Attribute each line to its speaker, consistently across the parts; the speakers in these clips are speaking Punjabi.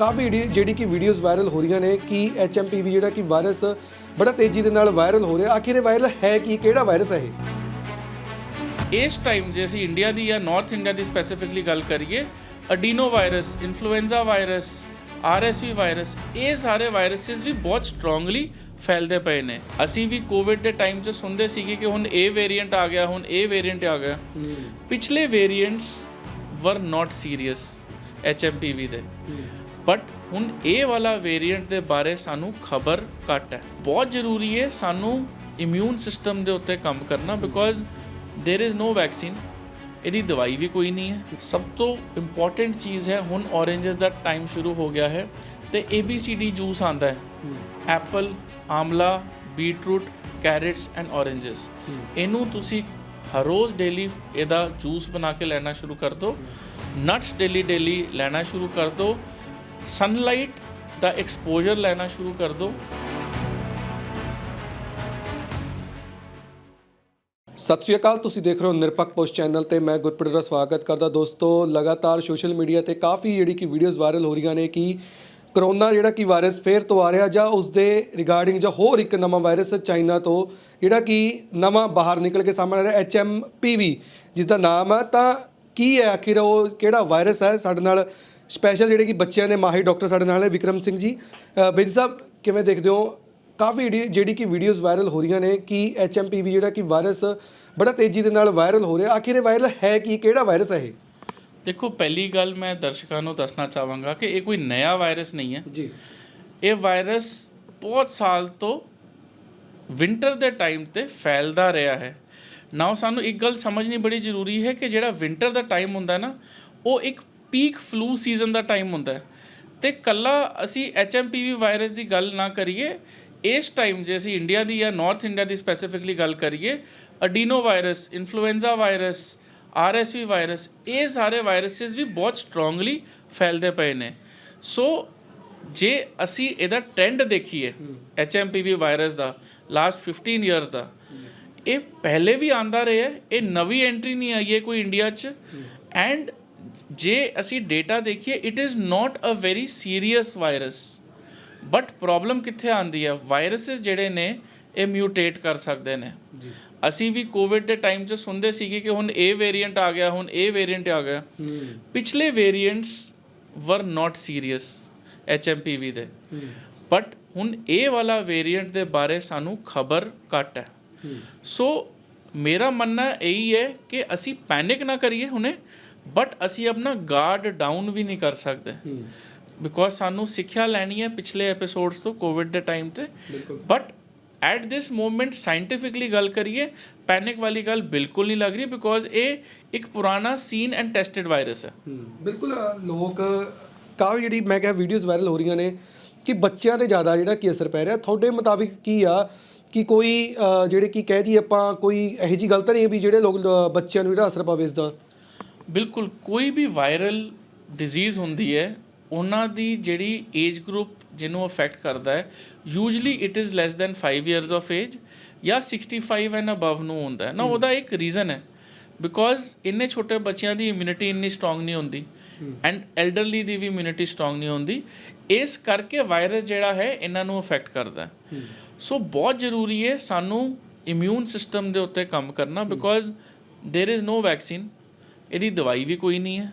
Speaker 1: ਕਾਫੀ ਜਿਹੜੀ- ਕਿ ਵੀਡੀਓਜ਼ ਵਾਇਰਲ ਹੋ ਰਹੀਆਂ ਨੇ ਕਿ ਐਚਐਮਪੀਵੀ ਜਿਹੜਾ ਕਿ ਵਾਇਰਸ ਬੜਾ ਤੇਜ਼ੀ ਦੇ ਨਾਲ ਵਾਇਰਲ ਹੋ ਰਿਹਾ। ਆਖਿਰ ਇਹ ਵਾਇਰਲ ਹੈ ਕੀ? ਕਿਹੜਾ ਵਾਇਰਸ ਹੈ ਇਹ?
Speaker 2: ਇਸ ਟਾਈਮ ਜੇ ਅਸੀਂ ਇੰਡੀਆ ਦੀ ਜਾਂ ਨਾਰਥ ਇੰਡੀਆ ਦੀ ਸਪੈਸੀਫਿਕਲੀ ਗੱਲ ਕਰੀਏ adeno virus influenza virus RSV virus ਇਹ ਸਾਰੇ ਵਾਇਰਸਸ ਵੀ ਬਹੁਤ ਸਟਰੋਂਗਲੀ ਫੈਲਦੇ ਪਏ ਨੇ। ਅਸੀਂ ਵੀ ਕੋਵਿਡ ਦੇ ਟਾਈਮ 'ਚ ਸੁਣਦੇ ਸੀਗੇ ਕਿ ਹੁਣ ਇਹ ਵੇਰੀਐਂਟ ਆ ਗਿਆ ਹੁਣ ਇਹ ਵੇਰੀਐਂਟ ਆ ਗਿਆ। ਪਿਛਲੇ ਵੇਰੀਐਂਟਸ ਵਰ ਨਾਟ ਸੀਰੀਅਸ ਐਚਐਮਪੀਵੀ ਦੇ। ਬਟ ਹੁਣ ਇਹ ਵਾਲਾ ਵੇਰੀਐਂਟ ਦੇ ਬਾਰੇ ਸਾਨੂੰ ਖਬਰ ਘੱਟ ਹੈ ਬਹੁਤ ਜ਼ਰੂਰੀ ਹੈ ਸਾਨੂੰ ਇਮਿਊਨ ਸਿਸਟਮ ਦੇ ਉੱਤੇ ਕੰਮ ਕਰਨਾ because there is no vaccine ਇਹਦੀ ਦਵਾਈ ਵੀ ਕੋਈ ਨਹੀਂ ਹੈ ਸਭ ਤੋਂ ਇੰਪੋਰਟੈਂਟ ਚੀਜ਼ ਹੈ ਹੁਣ ਔਰੇਂਜਸ ਦਾ ਟਾਈਮ ਸ਼ੁਰੂ ਹੋ ਗਿਆ ਹੈ ਤੇ ABCD ਜੂਸ ਆਂਦਾ ਹੈ apple amla beetroot carrots and oranges ਇਹਨੂੰ ਤੁਸੀਂ ਹਰ ਰੋਜ਼ ਡੇਲੀ ਇਹਦਾ ਜੂਸ ਬਣਾ ਕੇ ਲੈਣਾ ਸ਼ੁਰੂ ਕਰ ਦਿਓ ਨਟਸ ਡੇਲੀ ਡੇਲੀ ਲੈਣਾ ਸ਼ੁਰੂ ਕਰ ਦਿਓ ਸਨਲਾਈਟ ਦਾ ਐਕਸਪੋਜ਼ਰ ਲੈਣਾ ਸ਼ੁਰੂ ਕਰ ਦਿਓ।
Speaker 1: ਸਤਿ ਸ਼੍ਰੀ ਅਕਾਲ, ਤੁਸੀਂ ਦੇਖ ਰਹੇ ਹੋ ਨਿਰਪੱਖ ਪੋਸਟ ਚੈਨਲ ਤੇ ਮੈਂ ਗੁਰਪ੍ਰੀਤ ਦਾ ਸਵਾਗਤ ਕਰਦਾ। ਦੋਸਤੋ, ਲਗਾਤਾਰ ਸੋਸ਼ਲ ਮੀਡੀਆ ਤੇ ਕਾਫੀ ਜਿਹੜੀ ਕਿ ਵੀਡੀਓਜ਼ ਵਾਇਰਲ ਹੋ ਰਹੀਆਂ ਨੇ ਕਿ ਕਰੋਨਾ ਜਿਹੜਾ ਕਿ ਵਾਇਰਸ ਫੇਰ ਤੋਂ ਆ ਰਿਹਾ ਜਾਂ ਉਸ ਦੇ ਰਿਗਾਰਡਿੰਗ ਜਾਂ ਹੋਰ ਇੱਕ ਨਵਾਂ ਵਾਇਰਸ ਚਾਈਨਾ ਤੋਂ ਜਿਹੜਾ ਕਿ ਨਵਾਂ ਬਾਹਰ ਨਿਕਲ ਕੇ ਸਾਹਮਣੇ ਆ ਰਿਹਾ ਐਚਐਮਪੀਵੀ ਜਿਸ ਦਾ ਨਾਮ ਹੈ ਤਾਂ ਕੀ ਹੈ ਆਖਿਰ ਉਹ ਕਿਹੜਾ ਵਾਇਰਸ ਹੈ? ਸਾਡੇ ਨਾਲ ਸਪੈਸ਼ਲ ਜਿਹੜੇ ਕਿ ਬੱਚਿਆਂ ਦੇ ਮਾਹਿਰ ਡਾਕਟਰ ਸਾਡੇ ਨਾਲ ਹੈ ਵਿਕਰਮ ਸਿੰਘ ਜੀ। ਬੇਦੀ ਸਾਹਿਬ ਕਿਵੇਂ ਦੇਖਦੇ ਹੋ? ਕਾਫੀ ਜਿਹੜੀ ਕਿ ਵੀਡੀਓਜ਼ ਵਾਇਰਲ ਹੋ ਰਹੀਆਂ ਨੇ ਕਿ ਐਚਐਮਪੀਵੀ ਜਿਹੜਾ ਕਿ ਵਾਇਰਸ ਬੜਾ ਤੇਜ਼ੀ ਦੇ ਨਾਲ ਵਾਇਰਲ ਹੋ ਰਿਹਾ। ਆਖਿਰ ਇਹ ਵਾਇਰਲ ਹੈ ਕੀ? ਕਿਹੜਾ ਵਾਇਰਸ ਹੈ ਇਹ?
Speaker 2: ਦੇਖੋ ਪਹਿਲੀ ਗੱਲ ਮੈਂ ਦਰਸ਼ਕਾਂ ਨੂੰ ਦੱਸਣਾ ਚਾਹਾਂਗਾ ਕਿ ਇਹ ਕੋਈ ਨਵਾਂ ਵਾਇਰਸ ਨਹੀਂ ਹੈ।
Speaker 1: ਜੀ।
Speaker 2: ਇਹ ਵਾਇਰਸ ਬਹੁਤ ਸਾਲ ਤੋਂ ਵਿంటర్ ਦੇ ਟਾਈਮ ਤੇ ਫੈਲਦਾ ਰਿਹਾ ਹੈ। ਨਾਉ ਸਾਨੂੰ ਇੱਕ ਗੱਲ ਸਮਝਣੀ ਬੜੀ ਜ਼ਰੂਰੀ ਹੈ ਕਿ ਜਿਹੜਾ ਵਿంటర్ ਦਾ ਟਾਈਮ ਹੁੰਦਾ ਨਾ ਉਹ ਇੱਕ ਪੀਕ ਫਲੂ ਸੀਜ਼ਨ ਦਾ ਟਾਈਮ ਹੁੰਦਾ ਹੈ। ਤੇ ਕੱਲਾ ਅਸੀਂ ਐਚਐਮਪੀਵੀ ਵਾਇਰਸ ਦੀ ਗੱਲ ਨਾ ਕਰੀਏ, ਇਸ ਟਾਈਮ ਜੇ ਅਸੀਂ ਇੰਡੀਆ ਦੀ ਜਾਂ ਨਾਰਥ ਇੰਡੀਆ ਦੀ ਸਪੈਸੀਫਿਕਲੀ ਗੱਲ ਕਰੀਏ adeno virus influenza virus RSV virus ਇਹ ਸਾਰੇ ਵਾਇਰਸਸ ਵੀ ਬਹੁਤ ਸਟਰੋਂਗਲੀ ਫੈਲਦੇ ਪਏ ਨੇ। ਸੋ ਜੇ ਅਸੀਂ ਇਹਦਾ ਟ੍ਰੈਂਡ ਦੇਖੀਏ ਐਚਐਮਪੀਵੀ ਵਾਇਰਸ ਦਾ ਲਾਸਟ 15 ਇਅਰਸ ਦਾ, ਇਹ ਪਹਿਲੇ ਵੀ ਆਂਦਾ ਰਿਹਾ, ਇਹ ਨਵੀਂ ਐਂਟਰੀ ਨਹੀਂ ਆਈ ਹੈ ਕੋਈ ਇੰਡੀਆ 'ਚ। ਐਂਡ ਜੇ ਅਸੀਂ ਡੇਟਾ ਦੇਖੀਏ it is not a very serious virus but problem ਕਿੱਥੇ ਆਂਦੀ ਹੈ? ਵਾਇਰਸਸ ਜਿਹੜੇ ਨੇ ਇਹ ਮਿਊਟੇਟ ਕਰ ਸਕਦੇ ਨੇ। ਅਸੀਂ ਵੀ ਕੋਵਿਡ ਦੇ ਟਾਈਮ 'ਚ ਸੁਣਦੇ ਸੀਗੇ ਕਿ ਹੁਣ ਇਹ ਵੇਰੀਐਂਟ ਆ ਗਿਆ ਹੁਣ ਇਹ ਵੇਰੀਐਂਟ ਆ ਗਿਆ। ਪਿਛਲੇ ਵੇਰੀਐਂਟਸ ਵਰ ਨਾਟ ਸੀਰੀਅਸ ਐਚਐਮਪੀਵੀ ਦੇ। ਬਟ ਹੁਣ ਇਹ ਵਾਲਾ ਵੇਰੀਐਂਟ ਦੇ ਬਾਰੇ ਸਾਨੂੰ ਖਬਰ ਘੱਟ ਹੈ। ਸੋ ਮੇਰਾ ਮੰਨਣਾ ਇਹੀ ਹੈ ਕਿ ਅਸੀਂ ਪੈਨਿਕ ਨਾ ਕਰੀਏ ਹੁਣੇ। ਬਟ ਅਸੀਂ ਆਪਣਾ ਗਾਰਡ ਡਾਊਨ ਵੀ ਨਹੀਂ ਕਰ ਸਕਦੇ। ਬਿਕੋਜ਼ ਸਾਨੂੰ ਸਿੱਖਿਆ ਲੈਣੀ ਹੈ ਪਿਛਲੇ ਐਪੀਸੋਡਸ ਤੋਂ ਕੋਵਿਡ ਦੇ ਟਾਈਮ ਤੇ। But at this moment scientifically ਗੱਲ ਕਰੀਏ ਪੈਨਿਕ ਵਾਲੀ ਗੱਲ ਬਿਲਕੁਲ ਨਹੀਂ ਲੱਗ ਰਹੀ ਬਿਕੋਜ਼ ਇਹ ਇੱਕ ਪੁਰਾਣਾ ਸੀਨ ਐਂਡ ਟੈਸਟਡ ਵਾਇਰਸ ਹੈ।
Speaker 1: ਬਿਲਕੁਲ ਲੋਕ ਕਾਫੀ ਜਿਹੜੀ ਮੈਂ ਕਿਹਾ ਵੀਡੀਓਜ਼ ਵਾਇਰਲ ਹੋ ਰਹੀਆਂ ਨੇ ਕਿ ਬੱਚਿਆਂ ਤੇ ਜ਼ਿਆਦਾ ਜਿਹੜਾ ਕੀ ਅਸਰ ਪੈ ਰਿਹਾ। ਤੁਹਾਡੇ ਮੁਤਾਬਿਕ ਕੀ ਆ ਕਿ ਕੋਈ ਜਿਹੜੇ ਕੀ ਕਹਿ ਦਈਏ ਆਪਾਂ ਕੋਈ ਇਹੋ ਜੀ ਗਲਤ ਨਹੀਂ ਵੀ ਜਿਹੜੇ ਲੋਕ ਬੱਚਿਆਂ ਨੂੰ ਜਿਹੜਾ ਅਸਰ ਪਵੇ ਇਸ ਦਾ?
Speaker 2: ਬਿਲਕੁਲ ਕੋਈ ਵੀ ਵਾਇਰਲ ਡਿਜ਼ੀਜ਼ ਹੁੰਦੀ ਹੈ ਉਹਨਾਂ ਦੀ ਜਿਹੜੀ ਏਜ ਗਰੁੱਪ ਜਿਹਨੂੰ ਅਫੈਕਟ ਕਰਦਾ ਹੈ usually it is less than 5 years of age ਜਾਂ 65 ਐਂਡ ਅਬਵ ਨੂੰ ਹੁੰਦਾ ਹੈ ਨਾ ਉਹਦਾ ਇੱਕ ਰੀਜ਼ਨ ਹੈ ਬਿਕੋਜ਼ ਇੰਨੇ ਛੋਟੇ ਬੱਚਿਆਂ ਦੀ ਇਮਿਊਨਿਟੀ ਇੰਨੀ ਸਟਰੋਂਗ ਨਹੀਂ ਹੁੰਦੀ ਐਂਡ ਐਲਡਰਲੀ ਦੀ ਵੀ ਇਮਿਊਨਿਟੀ ਸਟਰੋਂਗ ਨਹੀਂ ਹੁੰਦੀ ਇਸ ਕਰਕੇ ਵਾਇਰਸ ਜਿਹੜਾ ਹੈ ਇਹਨਾਂ ਨੂੰ ਅਫੈਕਟ ਕਰਦਾ ਹੈ ਸੋ ਬਹੁਤ ਜ਼ਰੂਰੀ ਹੈ ਸਾਨੂੰ ਇਮਿਊਨ ਸਿਸਟਮ ਦੇ ਉੱਤੇ ਕੰਮ ਕਰਨਾ because there is no vaccine ਇਹਦੀ ਦਵਾਈ ਵੀ ਕੋਈ ਨਹੀਂ ਹੈ।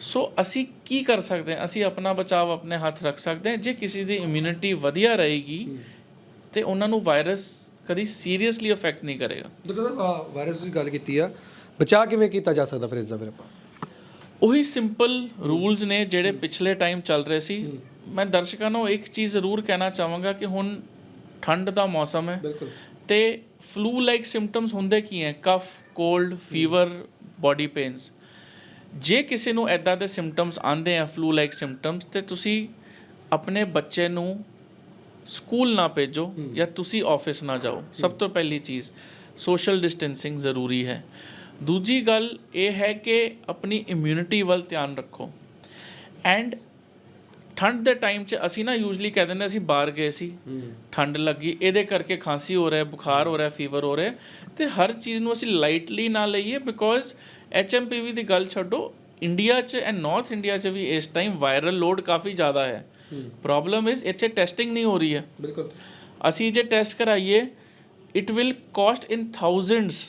Speaker 2: ਸੋ ਅਸੀਂ ਕੀ ਕਰ ਸਕਦੇ ਹਾਂ? ਅਸੀਂ ਆਪਣਾ ਬਚਾਅ ਆਪਣੇ ਹੱਥ ਰੱਖ ਸਕਦੇ ਹਾਂ। ਜੇ ਕਿਸੇ ਦੀ ਇਮਿਊਨਿਟੀ ਵਧੀਆ ਰਹੇਗੀ ਤੇ ਉਹਨਾਂ ਨੂੰ ਵਾਇਰਸ ਕਦੀ ਸੀਰੀਅਸਲੀ ਅਫੈਕਟ ਨਹੀਂ ਕਰੇਗਾ।
Speaker 1: ਡਾਕਟਰ ਵਾਇਰਸ ਦੀ ਗੱਲ ਕੀਤੀ ਆ। ਬਚਾਅ ਕਿਵੇਂ ਕੀਤਾ ਜਾ ਸਕਦਾ ਫਿਰ ਇਸ ਦਾ ਫਿਰ ਆਪਾਂ?
Speaker 2: ਉਹੀ ਸਿੰਪਲ ਰੂਲਸ ਨੇ ਜਿਹੜੇ ਪਿਛਲੇ ਟਾਈਮ ਚੱਲ ਰਹੇ ਸੀ। ਮੈਂ ਦਰਸ਼ਕਾਂ ਨੂੰ ਇੱਕ ਚੀਜ਼ ਜ਼ਰੂਰ ਕਹਿਣਾ ਚਾਹਾਂਗਾ ਕਿ ਹੁਣ ਠੰਡ ਦਾ ਮੌਸਮ ਹੈ
Speaker 1: ਬਿਲਕੁਲ।
Speaker 2: ਤੇ ਫਲੂ ਲਾਈਕ ਸਿੰਪਟਮਸ ਹੁੰਦੇ ਕੀ ਹੈ? Cough cold fever body pains ਜੇ ਕਿਸੇ ਨੂੰ ਐਦਾਂ ਦੇ ਸਿੰਪਟਮਸ ਆਉਂਦੇ ਆ ਫਲੂ ਲਾਈਕ ਸਿੰਪਟਮਸ ਤੇ ਤੁਸੀਂ ਆਪਣੇ ਬੱਚੇ ਨੂੰ ਸਕੂਲ ਨਾ ਭੇਜੋ ਜਾਂ ਤੁਸੀਂ ਆਫਿਸ ਨਾ ਜਾਓ। ਸਭ ਤੋਂ ਪਹਿਲੀ ਚੀਜ਼ ਸੋਸ਼ਲ ਡਿਸਟੈਂਸਿੰਗ ਜ਼ਰੂਰੀ ਹੈ। ਦੂਜੀ ਗੱਲ ਇਹ ਹੈ ਕਿ ਆਪਣੀ ਇਮਿਊਨਿਟੀ ਵੱਲ ਧਿਆਨ ਰੱਖੋ। ਐਂਡ ਠੰਡ ਦੇ ਟਾਈਮ 'ਚ ਅਸੀਂ ਨਾ ਯੂਜੂਲੀ ਕਹਿ ਦਿੰਦੇ ਅਸੀਂ ਬਾਹਰ ਗਏ ਸੀ। ਠੰਡ ਲੱਗੀ ਇਹਦੇ ਕਰਕੇ ਖਾਂਸੀ ਹੋ ਰਿਹਾ ਬੁਖਾਰ ਹੋ ਰਿਹਾ ਫੀਵਰ ਹੋ ਰਿਹਾ ਤੇ ਹਰ ਚੀਜ਼ ਨੂੰ ਅਸੀਂ ਲਾਈਟਲੀ ਨਾ ਲਈਏ ਬਿਕੋਜ਼ ਐਚਐਮਪੀਵੀ ਦੀ ਗੱਲ ਛੱਡੋ ਇੰਡੀਆ 'ਚ ਐਂਡ ਨਾਰਥ ਇੰਡੀਆ 'ਚ ਵੀ ਇਸ ਟਾਈਮ ਵਾਇਰਲ ਲੋਡ ਕਾਫੀ ਜ਼ਿਆਦਾ ਹੈ। ਪ੍ਰੋਬਲਮ ਇਜ਼ ਇੱਥੇ ਟੈਸਟਿੰਗ ਨਹੀਂ ਹੋ ਰਹੀ ਹੈ।
Speaker 1: ਬਿਲਕੁਲ।
Speaker 2: ਅਸੀਂ ਜੇ ਟੈਸਟ ਕਰਾਈਏ it will cost in
Speaker 1: thousands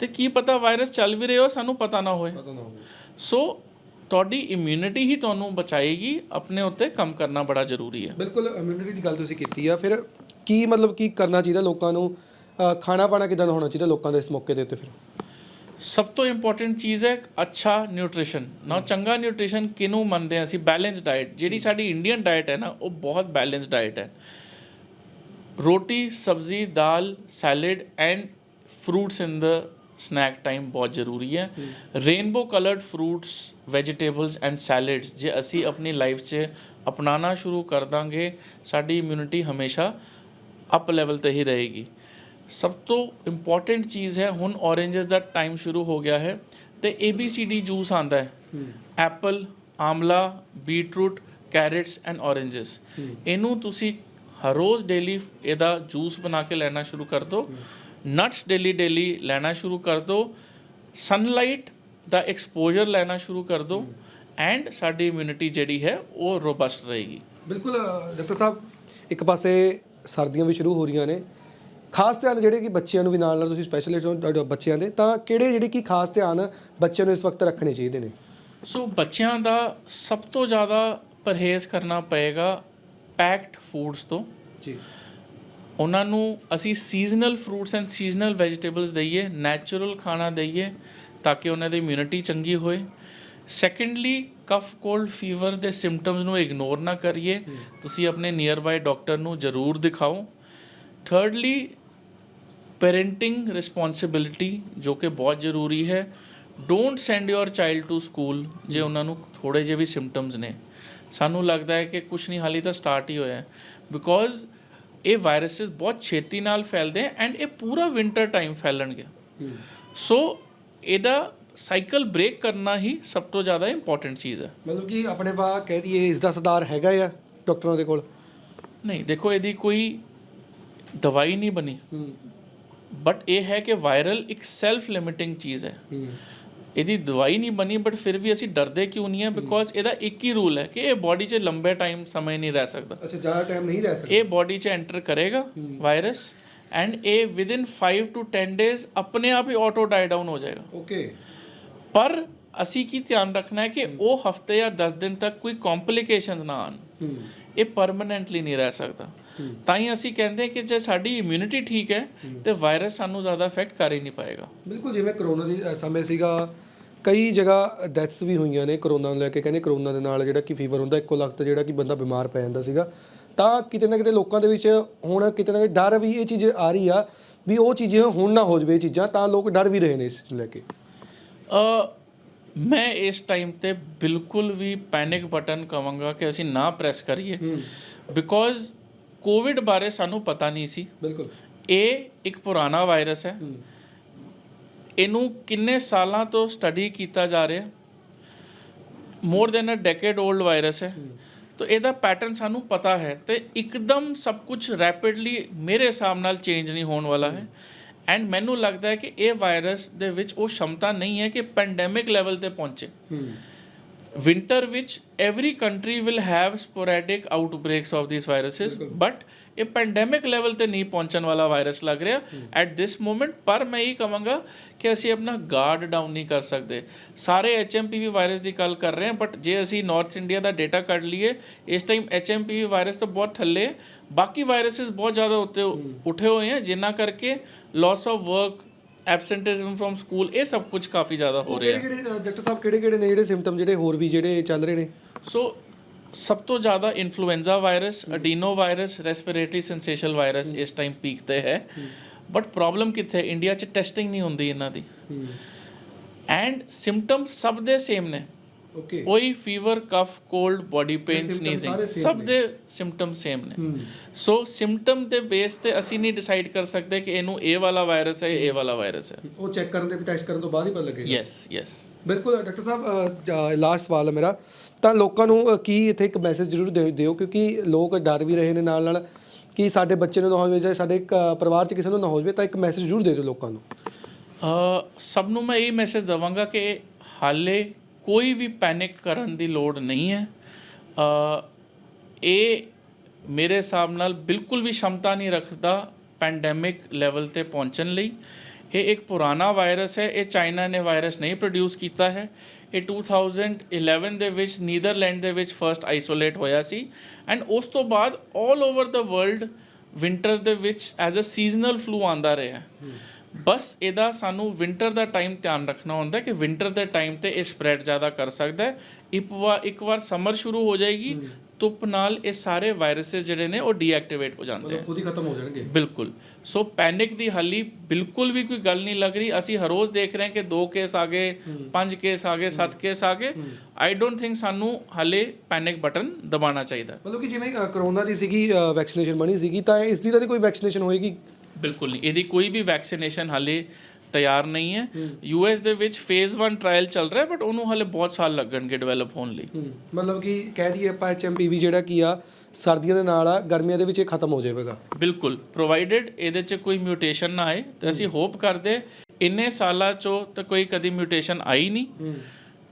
Speaker 2: ਤੇ ਕੀ ਪਤਾ ਵਾਇਰਸ ਚੱਲ ਵੀ ਰਿਹਾ ਹੋ ਸਾਨੂੰ ਪਤਾ ਨਾ ਹੋਏ।
Speaker 1: ਪਤਾ ਨਾ ਹੋਵੇ।
Speaker 2: ਸੋ ਤੁਹਾਡੀ ਇਮਿਊਨਿਟੀ ਹੀ ਤੁਹਾਨੂੰ ਬਚਾਏਗੀ ਆਪਣੇ ਉੱਤੇ ਕੰਮ ਕਰਨਾ ਬੜਾ ਜ਼ਰੂਰੀ ਹੈ।
Speaker 1: ਬਿਲਕੁਲ ਇਮਿਊਨਿਟੀ ਦੀ ਗੱਲ ਤੁਸੀਂ ਕੀਤੀ ਆ। ਫਿਰ ਕੀ ਮਤਲਬ ਕੀ ਕਰਨਾ ਚਾਹੀਦਾ ਲੋਕਾਂ ਨੂੰ? ਖਾਣਾ ਪਾਣਾ ਕਿਦਾਂ ਹੋਣਾ ਚਾਹੀਦਾ ਲੋਕਾਂ ਦੇ ਇਸ ਮੌਕੇ ਦੇ ਉੱਤੇ ਫਿਰ?
Speaker 2: ਸਭ ਤੋਂ ਇੰਪੋਰਟੈਂਟ ਚੀਜ਼ ਹੈ ਅੱਛਾ ਨਿਊਟ੍ਰੀਸ਼ਨ ਨਾ ਚੰਗਾ ਨਿਊਟ੍ਰੀਸ਼ਨ ਕਿਨੂੰ ਮੰਨਦੇ ਹਾਂ ਅਸੀਂ? ਬੈਲੈਂਸ ਡਾਈਟ ਜਿਹੜੀ ਸਾਡੀ ਇੰਡੀਅਨ ਡਾਈਟ ਹੈ ਨਾ ਉਹ ਬਹੁਤ ਬੈਲੈਂਸ ਡਾਈਟ ਹੈ। ਰੋਟੀ ਸਬਜ਼ੀ ਦਾਲ salad and fruits in the snack time ਬਹੁਤ ਜ਼ਰੂਰੀ ਹੈ। Rainbow coloured fruits vegetables and salads ਜੇ ਅਸੀਂ ਆਪਣੀ ਲਾਈਫ 'ਚ ਅਪਣਾਉਣਾ ਸ਼ੁਰੂ ਕਰ ਦਾਂਗੇ ਸਾਡੀ ਇਮਿਊਨਿਟੀ ਹਮੇਸ਼ਾ ਅਪ ਲੈਵਲ ਤੇ ਹੀ ਰਹੇਗੀ। ਸਭ ਤੋਂ ਇੰਪੋਰਟੈਂਟ ਚੀਜ਼ ਹੈ ਹੁਣ ਔਰੇਂਜਸ ਦਾ ਟਾਈਮ ਸ਼ੁਰੂ ਹੋ ਗਿਆ ਹੈ ਤੇ ABCD ਜੂਸ ਆਂਦਾ ਹੈ। Apple amla beetroot carrots and oranges ਇਹਨੂੰ ਤੁਸੀਂ ਹਰ ਰੋਜ਼ ਡੇਲੀ ਇਹਦਾ ਜੂਸ ਬਣਾ ਕੇ ਲੈਣਾ ਸ਼ੁਰੂ ਕਰ ਦਿਓ। ਨਟਸ ਡੇਲੀ ਡੇਲੀ ਲੈਣਾ ਸ਼ੁਰੂ ਕਰ ਦਿਓ ਸਨਲਾਈਟ ਦਾ ਐਕਸਪੋਜ਼ਰ ਲੈਣਾ ਸ਼ੁਰੂ ਕਰ ਦਿਓ ਐਂਡ ਸਾਡੀ ਇਮਿਊਨਿਟੀ ਜਿਹੜੀ ਹੈ ਉਹ ਰੋਬਸਟ ਰਹੇਗੀ।
Speaker 1: ਬਿਲਕੁਲ ਡਾਕਟਰ ਸਾਹਿਬ ਇੱਕ ਪਾਸੇ ਸਰਦੀਆਂ ਵੀ ਸ਼ੁਰੂ ਹੋ ਰਹੀਆਂ ਨੇ ਖਾਸ ਧਿਆਨ ਜਿਹੜੇ ਕਿ ਬੱਚਿਆਂ ਨੂੰ ਵੀ ਨਾਲ ਨਾਲ ਤੁਸੀਂ ਸਪੈਸ਼ਲਿਸਟ ਹੋ ਬੱਚਿਆਂ ਦੇ ਤਾਂ ਕਿਹੜੇ ਜਿਹੜੇ ਕਿ ਖਾਸ ਧਿਆਨ ਬੱਚਿਆਂ ਨੂੰ ਇਸ ਵਕਤ ਰੱਖਣੇ ਚਾਹੀਦੇ ਨੇ?
Speaker 2: ਸੋ ਬੱਚਿਆਂ ਦਾ ਸਭ ਤੋਂ ਜ਼ਿਆਦਾ ਪਰਹੇਜ਼ ਕਰਨਾ ਪਏਗਾ ਪੈਕਡ ਫੂਡਸ ਤੋਂ।
Speaker 1: ਜੀ।
Speaker 2: ਉਹਨਾਂ ਨੂੰ ਅਸੀਂ seasonal fruits and seasonal vegetables ਦਈਏ ਨੈਚੁਰਲ ਖਾਣਾ ਦਈਏ ਤਾਂ ਕਿ ਉਹਨਾਂ ਦੀ ਇਮਿਊਨਿਟੀ ਚੰਗੀ ਹੋਏ। ਸੈਕੰਡਲੀ ਕਫ ਕੋਲਡ ਫੀਵਰ ਦੇ ਸਿੰਪਟਮਸ ਨੂੰ ਇਗਨੋਰ ਨਾ ਕਰੀਏ। ਤੁਸੀਂ ਆਪਣੇ ਨੀਅਰ ਬਾਈ ਡਾਕਟਰ ਨੂੰ ਜ਼ਰੂਰ ਦਿਖਾਓ। ਥਰਡਲੀ ਪੈਰੈਂਟਿੰਗ ਰਿਸਪੌਂਸਿਬਿਲਿਟੀ ਜੋ ਕਿ ਬਹੁਤ ਜ਼ਰੂਰੀ ਹੈ। Don't send your child to school ਜੇ ਉਹਨਾਂ ਨੂੰ ਥੋੜੇ ਜਿਹੇ ਵੀ ਸਿੰਪਟਮਸ ਨੇ। ਸਾਨੂੰ ਲੱਗਦਾ ਹੈ ਕਿ ਕੁਝ ਨਹੀਂ, ਹਾਲੇ ਤਾਂ ਸਟਾਰਟ ਹੀ ਹੋਇਆ ਹੈ। ਬਿਕੋਜ਼ ਇਹ ਵਾਇਰਸਸ ਬਹੁਤ ਛੇਤੀ ਨਾਲ ਫੈਲਦੇ ਐਂਡ ਇਹ ਪੂਰਾ ਵਿੰਟਰ ਟਾਈਮ ਫੈਲਣਗੇ। ਸੋ ਇਹਦਾ ਸਾਈਕਲ ਬ੍ਰੇਕ ਕਰਨਾ ਹੀ ਸਭ ਤੋਂ ਜ਼ਿਆਦਾ ਇੰਪੋਰਟੈਂਟ ਚੀਜ਼ ਹੈ।
Speaker 1: ਮਤਲਬ ਕਿ ਆਪਣੇ ਪਾ ਕਹਿ ਦਈਏ ਇਸ ਦਾ ਸੁਧਾਰ ਹੈਗਾ ਆ ਡਾਕਟਰਾਂ ਦੇ ਕੋਲ?
Speaker 2: ਨਹੀਂ ਦੇਖੋ ਇਹਦੀ ਕੋਈ ਦਵਾਈ ਨਹੀਂ ਬਣੀ। ਬਟ ਇਹ ਹੈ ਕਿ ਵਾਇਰਲ ਇੱਕ ਸੈਲਫ ਲਿਮਿਟਿੰਗ ਚੀਜ਼ ਹੂੰ। ਇਹਦੀ ਦਵਾਈ ਨਹੀਂ ਬਣੀ ਬਟ ਫਿਰ ਵੀ ਅਸੀਂ ਡਰਦੇ ਕਿਉਂ ਨਹੀਂ ਹੈ। ਬਿਕੋਜ਼ ਇਹਦਾ ਇੱਕ ਹੀ ਰੂਲ ਹੈ ਕਿ ਇਹ ਬਾਡੀ 'ਚ ਲੰਬੇ ਟਾਈਮ ਸਮੇਂ ਨਹੀਂ ਰਹਿ ਸਕਦਾ।
Speaker 1: ਅੱਛਾ ਜ਼ਿਆਦਾ ਟਾਈਮ ਨਹੀਂ ਰਹਿ ਸਕਦਾ।
Speaker 2: ਇਹ ਬਾਡੀ 'ਚ ਐਂਟਰ ਕਰੇਗਾ ਵਾਇਰਸ ਐਂਡ ਇਹ ਵਿਦਿਨ 5 ਟੂ 10 ਡੇਜ਼ ਆਪਣੇ ਆਪ ਹੀ ਆਟੋ ਡਾਈ ਡਾਊਨ ਹੋ ਜਾਏਗਾ।
Speaker 1: ਓਕੇ
Speaker 2: ਪਰ ਅਸੀਂ ਕੀ ਧਿਆਨ ਰੱਖਣਾ ਹੈ ਕਿ ਉਹ ਹਫ਼ਤੇ ਜਾਂ 10 ਦਿਨ ਤੱਕ ਕੋਈ ਕੰਪਲਿਕੇਸ਼ਨਸ ਨਾ ਆਣ ਇਹ ਪਰਮਨੈਂਟਲੀ ਨਹੀਂ ਰਹਿ ਸਕਦਾ। ਤਾਂ ਹੀ ਅਸੀਂ ਕਹਿੰਦੇ ਹਾਂ ਕਿ ਜੇ ਸਾਡੀ ਇਮਿਊਨਿਟੀ ਠੀਕ ਹੈ ਤੇ ਵਾਇਰਸ ਸਾਨੂੰ ਜ਼ਿਆਦਾ ਅਫੈਕਟ ਕਰ ਹੀ ਨਹੀਂ ਪਾਏਗਾ।
Speaker 1: ਬਿਲਕੁਲ ਜਿਵੇਂ ਕਰੋਨਾ ਦੀ ਸਮੇਂ ਸੀਗਾ ਕਈ ਜਗ੍ਹਾ ਡੈਥਸ ਵੀ ਹੋਈਆਂ ਨੇ ਕਰੋਨਾ ਨੂੰ ਲੈ ਕੇ ਕਹਿੰਦੇ ਕਰੋਨਾ ਦੇ ਨਾਲ ਜਿਹੜਾ ਕਿ ਫੀਵਰ ਹੁੰਦਾ ਇੱਕੋ ਲਖਤ ਜਿਹੜਾ ਕਿ ਬੰਦਾ ਬਿਮਾਰ ਪੈ ਜਾਂਦਾ ਸੀਗਾ। ਤਾਂ ਕਿਤੇ ਨਾ ਕਿਤੇ ਲੋਕਾਂ ਦੇ ਵਿੱਚ ਹੁਣ ਕਿਤੇ ਨਾ ਕਿਤੇ ਡਰ ਵੀ ਇਹ ਚੀਜ਼ ਆ ਰਹੀ ਆ ਵੀ ਉਹ ਚੀਜ਼ਾਂ ਹੁਣ ਨਾ ਹੋ ਜਵੇ ਇਹ ਚੀਜ਼ਾਂ ਤਾਂ ਲੋਕ ਡਰ ਵੀ ਰਹੇ ਨੇ ਇਸ ਨੂੰ ਲੈ ਕੇ।
Speaker 2: ਅ ਮੈਂ ਇਸ ਟਾਈਮ ਤੇ ਬਿਲਕੁਲ ਵੀ ਪੈਨਿਕ ਬਟਨ ਕਵਾਂਗਾ ਕਿ ਅਸੀਂ ਨਾ ਪ੍ਰੈਸ ਕਰੀਏ। ਬਿਕੋਜ਼ ਕੋਵਿਡ ਬਾਰੇ ਸਾਨੂੰ ਪਤਾ ਨਹੀਂ ਸੀ।
Speaker 1: ਬਿਲਕੁਲ।
Speaker 2: ਇਹ ਇੱਕ ਪੁਰਾਣਾ ਵਾਇਰਸ ਹੈ। ਇਹਨੂੰ ਕਿੰਨੇ ਸਾਲਾਂ ਤੋਂ ਸਟੱਡੀ ਕੀਤਾ ਜਾ ਰਿਹਾ? More than a decade old virus ਹੈ। ਤਾਂ ਇਹਦਾ ਪੈਟਰਨ ਸਾਨੂੰ ਪਤਾ ਹੈ ਤੇ ਇੱਕਦਮ ਸਭ ਕੁਝ ਰੈਪਿਡਲੀ ਮੇਰੇ ਹਿਸਾਬ ਨਾਲ ਚੇਂਜ ਨਹੀਂ ਹੋਣ ਵਾਲਾ ਹੈ। ਐਂਡ ਮੈਨੂੰ ਲੱਗਦਾ ਹੈ ਕਿ ਇਹ ਵਾਇਰਸ ਦੇ ਵਿੱਚ ਉਹ ਸ਼ਮਤਾ ਨਹੀਂ ਹੈ ਕਿ ਪੈਂਡੈਮਿਕ ਲੈਵਲ ਤੇ ਪਹੁੰਚੇ। Winter which every country will have sporadic outbreaks of these viruses but ਇਹ ਪੈਂਡੈਮਿਕ ਲੈਵਲ ਤੇ ਨਹੀਂ ਪਹੁੰਚਣ ਵਾਲਾ ਵਾਇਰਸ ਲੱਗ ਰਿਹਾ। ਐਟ ਦਿਸ ਮੋਮੈਂਟ ਪਰ ਮੈਂ ਇਹ ਕਹਾਂਗਾ ਕਿ ਅਸੀਂ ਆਪਣਾ ਗਾਰਡ ਡਾਊਨ ਨਹੀਂ ਕਰ ਸਕਦੇ। ਸਾਰੇ ਐਚਐਮਪੀਵੀ ਵਾਇਰਸ ਦੀ ਗੱਲ ਕਰ ਰਹੇ ਹਾਂ ਬਟ ਜੇ ਅਸੀਂ ਨਾਰਥ ਇੰਡੀਆ ਦਾ ਡਾਟਾ ਕੱਢ ਲਈਏ ਇਸ ਟਾਈਮ ਐਚਐਮਪੀਵੀ ਵਾਇਰਸ ਤਾਂ ਬਹੁਤ ਥੱਲੇ ਬਾਕੀ ਵਾਇਰਸਸ ਬਹੁਤ ਜ਼ਿਆਦਾ ਉੱਤੇ ਉੱਠੇ ਹੋਏ ਹਨ ਜਿਨ੍ਹਾਂ ਕਰਕੇ loss of work absenteeism from school ਇਹ ਸਭ ਕੁਝ ਕਾਫੀ ਜ਼ਿਆਦਾ ਹੋ ਰਿਹਾ। ਹੈ
Speaker 1: ਕਿਹੜੇ ਡਾਕਟਰ ਸਾਹਿਬ ਕਿਹੜੇ ਕਿਹੜੇ ਨੇ ਜਿਹੜੇ ਸਿੰਪਟਮ ਜਿਹੜੇ ਹੋਰ ਵੀ ਜਿਹੜੇ ਚੱਲ ਰਹੇ ਨੇ?
Speaker 2: ਸੋ ਸਭ ਤੋਂ ਜ਼ਿਆਦਾ influenza virus adenovirus respiratory syncytial virus ਇਸ ਟਾਈਮ ਪੀਕ ਤੇ ਹੈ। ਬਟ ਪ੍ਰੋਬਲਮ ਕਿੱਥੇ? ਇੰਡੀਆ 'ਚ ਟੈਸਟਿੰਗ ਨਹੀਂ ਹੁੰਦੀ ਇਹਨਾਂ ਦੀ। ਐਂਡ ਸਿੰਪਟਮ ਸਭ ਦੇ ਸੇਮ ਨੇ।
Speaker 1: ਓਕੇ
Speaker 2: ਕੋਈ fever cough
Speaker 1: cold
Speaker 2: body
Speaker 1: pain sneezing
Speaker 2: ਸਭ ਦੇ ਸਿੰਪਟਮ ਸੇਮ ਨੇ। ਸੋ ਸਿੰਪਟਮ ਦੇ ਬੇਸ ਤੇ ਅਸੀਂ ਨਹੀਂ ਡਿਸਾਈਡ ਕਰ ਸਕਦੇ ਕਿ ਇਹਨੂੰ ਇਹ ਵਾਲਾ ਵਾਇਰਸ ਹੈ ਇਹ ਵਾਲਾ ਵਾਇਰਸ ਹੈ।
Speaker 1: ਉਹ ਚੈੱਕ ਕਰਨ ਦੇ ਟੈਸਟ ਕਰਨ ਤੋਂ ਬਾਅਦ ਹੀ ਪਤਾ ਲੱਗੇਗਾ।
Speaker 2: ਯੈਸ ਯੈਸ
Speaker 1: ਬਿਲਕੁਲ ਡਾਕਟਰ ਸਾਹਿਬ ਲਾਸਟ ਸਵਾਲ ਹੈ ਮੇਰਾ। ਤਾਂ ਲੋਕਾਂ ਨੂੰ ਕੀ ਇੱਥੇ ਇੱਕ ਮੈਸੇਜ ਜ਼ਰੂਰ ਦੇ ਦਿਓ ਕਿਉਂਕਿ ਲੋਕ ਡਰ ਵੀ ਰਹੇ ਨੇ ਨਾਲ ਨਾਲ ਕਿ ਸਾਡੇ ਬੱਚੇ ਨੂੰ ਨਾ ਹੋਵੇ ਜਾਂ ਸਾਡੇ ਪਰਿਵਾਰ 'ਚ ਕਿਸੇ ਨੂੰ ਨਾ ਹੋ ਜਾਵੇ ਤਾਂ ਇੱਕ ਮੈਸੇਜ ਜ਼ਰੂਰ ਦੇ ਦਿਓ ਲੋਕਾਂ ਨੂੰ।
Speaker 2: ਸਭ ਨੂੰ ਮੈਂ ਇਹ ਮੈਸੇਜ ਦਵਾਂਗਾ ਕਿ ਹਾਲੇ ਕੋਈ ਵੀ ਪੈਨਿਕ ਕਰਨ ਦੀ ਲੋੜ ਨਹੀਂ ਹੈ। ਇਹ ਮੇਰੇ ਹਿਸਾਬ ਨਾਲ ਬਿਲਕੁਲ ਵੀ ਸ਼ਮਤਾ ਨਹੀਂ ਰੱਖਦਾ ਪੈਂਡੈਮਿਕ ਲੈਵਲ ਤੇ ਪਹੁੰਚਣ ਲਈ। ਇਹ ਇੱਕ ਪੁਰਾਣਾ ਵਾਇਰਸ ਹੈ, ਇਹ ਚਾਈਨਾ ਨੇ ਵਾਇਰਸ ਨਹੀਂ ਪ੍ਰੋਡਿਊਸ ਕੀਤਾ ਹੈ। ਇਹ 2011 ਦੇ ਵਿੱਚ ਨੀਦਰਲੈਂਡ ਦੇ ਵਿੱਚ ਫਰਸਟ ਆਈਸੋਲੇਟ ਹੋਇਆ ਸੀ ਐਂਡ ਉਸ ਤੋਂ ਬਾਅਦ 올 ਓਵਰ ਦਾ ਵਰਲਡ ਵਿੰਟਰਸ ਦੇ ਵਿੱਚ ਐਜ਼ ਅ ਸੀਜ਼ਨਲ ਫਲੂ ਆਂਦਾ ਰਿਹਾ। ਬਸ ਇਹਦਾ ਸਾਨੂੰ ਵਿੰਟਰ ਦਾ ਟਾਈਮ ਧਿਆਨ ਰੱਖਣਾ ਹੁੰਦਾ ਕਿ ਵਿੰਟਰ ਦੇ ਟਾਈਮ ਤੇ ਇਹ ਸਪਰੈਡ ਜ਼ਿਆਦਾ ਕਰ ਸਕਦਾ ਹੈ। ਇੱਕ ਵਾਰ ਇੱਕ ਵਾਰ ਸਮਰ ਸ਼ੁਰੂ ਹੋ ਜਾਏਗੀ ਧੁੱਪ ਨਾਲ ਇਹ ਸਾਰੇ ਵਾਇਰਸਸ ਜਿਹੜੇ ਨੇ ਉਹ ਡੀਐਕਟੀਵੇਟ ਹੋ ਜਾਂਦੇ ਆ।
Speaker 1: ਖੁਦ ਹੀ ਖਤਮ ਹੋ ਜਾਣਗੇ।
Speaker 2: ਬਿਲਕੁਲ। ਸੋ ਪੈਨਿਕ ਦੀ ਹਾਲੀ ਬਿਲਕੁਲ ਵੀ ਕੋਈ ਗੱਲ ਨਹੀਂ ਲੱਗ ਰਹੀ। ਅਸੀਂ ਹਰ ਰੋਜ਼ ਦੇਖ ਰਹੇ ਹਾਂ ਕਿ ਦੋ ਕੇਸ ਆ ਗਏ ਪੰਜ ਕੇਸ ਆ ਗਏ ਸੱਤ ਕੇਸ ਆ ਗਏ। ਆਈ ਡੋਨਟ ਥਿੰਕ ਸਾਨੂੰ ਹਾਲੇ ਪੈਨਿਕ ਬਟਨ ਦਬਾਉਣਾ ਚਾਹੀਦਾ।
Speaker 1: ਮਤਲਬ ਕਿ ਜਿਵੇਂ ਕਰੋਨਾ ਦੀ ਸੀਗੀ ਵੈਕਸੀਨੇਸ਼ਨ ਬਣੀ ਸੀਗੀ ਤਾਂ ਇਸ ਦੀ ਤਾਂ ਨਹੀਂ ਕੋਈ ਵੈਕਸੀਨੇਸ਼ਨ ਹੋਏਗੀ।
Speaker 2: ਬਿਲਕੁਲ ਨਹੀਂ। ਇਹਦੀ ਕੋਈ ਵੀ ਵੈਕਸੀਨੇਸ਼ਨ ਹਾਲੇ ਤਿਆਰ ਨਹੀਂ ਹੈ। ਯੂ ਐਸ ਦੇ ਵਿੱਚ ਫੇਜ਼ 1 ਟ੍ਰਾਇਲ ਚੱਲ ਰਿਹਾ ਬਟ ਉਹਨੂੰ ਹਾਲੇ ਬਹੁਤ ਸਾਲ ਲੱਗਣਗੇ ਡਿਵੈਲਪ ਹੋਣ ਲਈ।
Speaker 1: ਮਤਲਬ ਕਿ ਕਹਿ ਦਈਏ ਆਪਾਂ ਐਚਐਮਪੀਵੀ ਜਿਹੜਾ ਕੀ ਆ ਸਰਦੀਆਂ ਦੇ ਨਾਲ ਆ ਗਰਮੀਆਂ ਦੇ ਵਿੱਚ ਇਹ ਖਤਮ ਹੋ ਜਾਵੇਗਾ।
Speaker 2: ਬਿਲਕੁਲ। ਪ੍ਰੋਵਾਈਡਡ ਇਹਦੇ 'ਚ ਕੋਈ ਮਿਊਟੇਸ਼ਨ ਨਾ ਆਏ ਤੇ ਅਸੀਂ ਹੋਪ ਕਰਦੇ ਇੰਨੇ ਸਾਲਾਂ 'ਚੋਂ ਤਾਂ ਕੋਈ ਕਦੀ ਮਿਊਟੇਸ਼ਨ ਆਈ ਨਹੀਂ।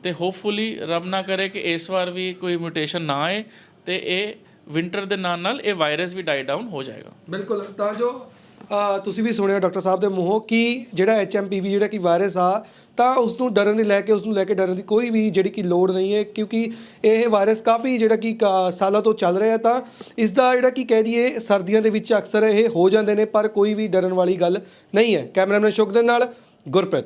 Speaker 2: ਤੇ ਹੋਪਫੁਲੀ ਰੱਬ ਨਾ ਕਰੇ ਕਿ ਇਸ ਵਾਰ ਵੀ ਕੋਈ ਮਿਊਟੇਸ਼ਨ ਨਾ ਆਏ ਤੇ ਇਹ ਵਿੰਟਰ ਦੇ ਨਾਲ ਨਾਲ ਇਹ ਵਾਇਰਸ ਵੀ ਡਾਈ ਡਾਊਨ ਹੋ ਜਾਏਗਾ।
Speaker 1: ਬਿਲਕੁਲ। ਤਾਂ ਜੋ ਤੁਸੀਂ ਵੀ ਸੁਣਿਆ ਡਾਕਟਰ ਸਾਹਿਬ ਦੇ ਮੂੰਹੋਂ ਕਿ ਜਿਹੜਾ ਐਚਐਮਪੀਵੀ ਜਿਹੜਾ ਕਿ ਵਾਇਰਸ ਆ, ਤਾਂ ਉਸ ਨੂੰ ਡਰਨ ਦੇ ਲੈ ਕੇ ਉਸ ਨੂੰ ਲੈ ਕੇ ਡਰਨ ਦੀ ਕੋਈ ਵੀ ਜਿਹੜੀ ਕਿ ਲੋੜ ਨਹੀਂ ਹੈ, ਕਿਉਂਕਿ ਇਹ ਵਾਇਰਸ ਕਾਫੀ ਜਿਹੜਾ ਕਿ ਕਾ- ਸਾਲਾਂ ਤੋਂ ਚੱਲ ਰਿਹਾ ਤਾਂ ਇਸ ਦਾ ਜਿਹੜਾ ਕਿ ਕਹਿ ਦਈਏ ਸਰਦੀਆਂ ਦੇ ਵਿੱਚ ਅਕਸਰ ਇਹ ਹੋ ਜਾਂਦੇ ਨੇ, ਪਰ ਕੋਈ ਵੀ ਡਰਨ ਵਾਲੀ ਗੱਲ ਨਹੀਂ ਹੈ। ਕੈਮਰਾਮੈਨ ਸ਼ੁਕ ਦੇ ਨਾਲ ਗੁਰਪ੍ਰੀਤ।